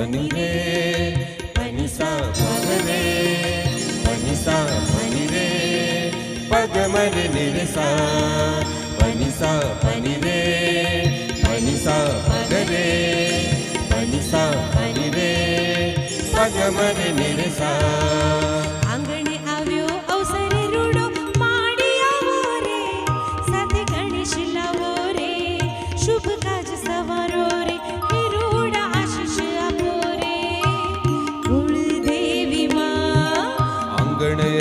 பனிரே பனிசா பனரே பனிசா பனிரே பகமர நிரசா பனிசா பனிரே பனிசா பகரே பனிசா பனிரே பகமர நிரசா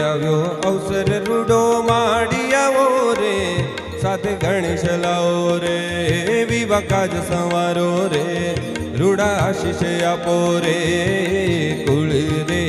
આવ્યો. અવસર રૂડો માડી આવો રે, સાથે ગણેશ લાવો રે વિવા કાજ સંવારો રે, રૂડા આશીષ આપો રે, કુળમાં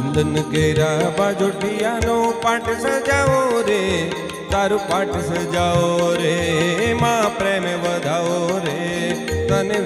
ચંદન કેરા બાજોટિયાનો પાઠ સજાવો રે, તારું પાઠ સજાવો રે, માં પ્રેમ વધાવો રે, તને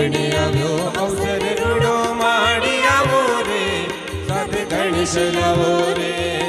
આંગણે આવ્યો અવસર રૂડો માડી આવો રે. સાથે ગણેશ લાવો રે.